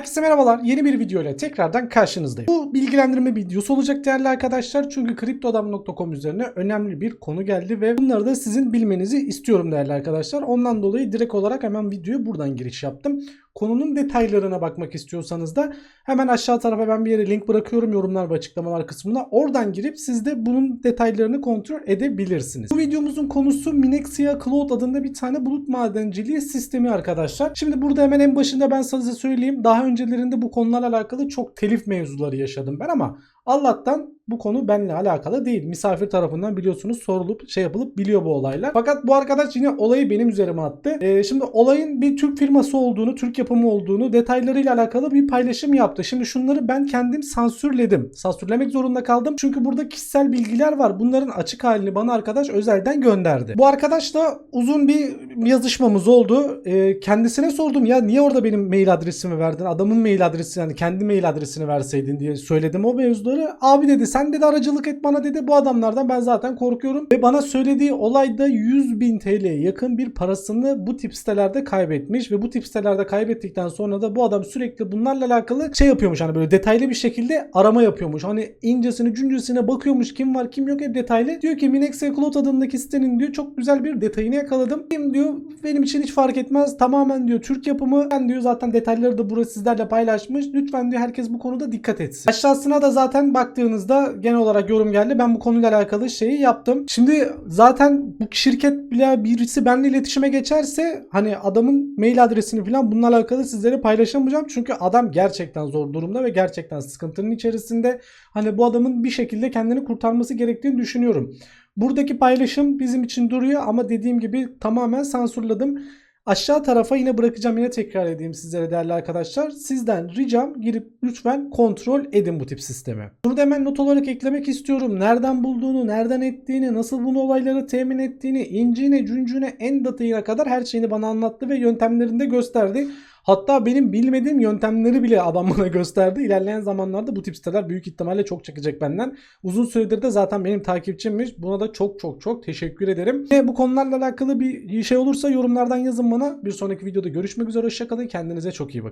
Herkese merhabalar. Yeni bir video ile tekrardan karşınızdayım. Bu bilgilendirme videosu olacak değerli arkadaşlar. Çünkü kriptodam.com üzerine önemli bir konu geldi ve bunları da sizin bilmenizi istiyorum değerli arkadaşlar. Ondan dolayı direkt olarak hemen videoya buradan giriş yaptım. Konunun detaylarına bakmak istiyorsanız da hemen aşağı tarafa ben bir yere link bırakıyorum yorumlar ve açıklamalar kısmına. Oradan girip siz de bunun detaylarını kontrol edebilirsiniz. Bu videomuzun konusu Minexia Cloud adında bir tane bulut madenciliği sistemi arkadaşlar. Şimdi burada hemen en başında ben size söyleyeyim. Daha öncelerinde bu konularla alakalı çok telif mevzuları yaşadım ben ama Allah'tan bu konu benimle alakalı değil. Misafir tarafından biliyorsunuz sorulup şey yapılıp biliyor bu olaylar. Fakat bu arkadaş yine olayı benim üzerime attı. Ee, şimdi olayın bir Türk firması olduğunu, Türk yapımı olduğunu detaylarıyla alakalı bir paylaşım yaptı. Şimdi şunları ben kendim sansürledim. Sansürlemek zorunda kaldım. Çünkü burada kişisel bilgiler var. Bunların açık halini bana arkadaş özelden gönderdi. Bu arkadaşla uzun bir yazışmamız oldu. Ee, kendisine sordum ya niye orada benim mail adresimi verdin? Adamın mail adresi yani kendi mail adresini verseydin diye söyledim o mevzuları. Abi dedi sen dedi aracılık et bana dedi. Bu adamlardan ben zaten korkuyorum. Ve bana söylediği olayda 100 bin TL'ye yakın bir parasını bu tip sitelerde kaybetmiş. Ve bu tip sitelerde kaybettikten sonra da bu adam sürekli bunlarla alakalı şey yapıyormuş. Hani böyle detaylı bir şekilde arama yapıyormuş. Hani incesine cüncesine bakıyormuş kim var kim yok hep detaylı. Diyor ki Minexia Cloud adındaki sitenin diyor çok güzel bir detayını yakaladım. Kim diyor benim için hiç fark etmez. Tamamen diyor Türk yapımı. Ben diyor zaten detayları da burada sizlerle paylaşmış. Lütfen diyor herkes bu konuda dikkat etsin. Aşağısına da zaten baktığınızda genel olarak yorum geldi. Ben bu konuyla alakalı şeyi yaptım. Şimdi zaten bu şirket bile birisi benimle iletişime geçerse hani adamın mail adresini falan bununla alakalı sizlere paylaşamayacağım. Çünkü adam gerçekten zor durumda ve gerçekten sıkıntının içerisinde. Hani bu adamın bir şekilde kendini kurtarması gerektiğini düşünüyorum. Buradaki paylaşım bizim için duruyor ama dediğim gibi tamamen sansürledim. Aşağı tarafa yine bırakacağım yine tekrar edeyim sizlere değerli arkadaşlar. Sizden ricam girip lütfen kontrol edin bu tip sistemi. Bunu da hemen not olarak eklemek istiyorum. Nereden bulduğunu, nereden ettiğini, nasıl bunu olayları temin ettiğini, inciğine, cüncüğüne, en detayına kadar her şeyini bana anlattı ve yöntemlerini de gösterdi. Hatta benim bilmediğim yöntemleri bile adam bana gösterdi. İlerleyen zamanlarda bu tip siteler büyük ihtimalle çok çekecek benden. Uzun süredir de zaten benim takipçimmiş. Buna da çok çok çok teşekkür ederim. Ve bu konularla alakalı bir şey olursa yorumlardan yazın bana. Bir sonraki videoda görüşmek üzere. Hoşçakalın. Kendinize çok iyi bakın.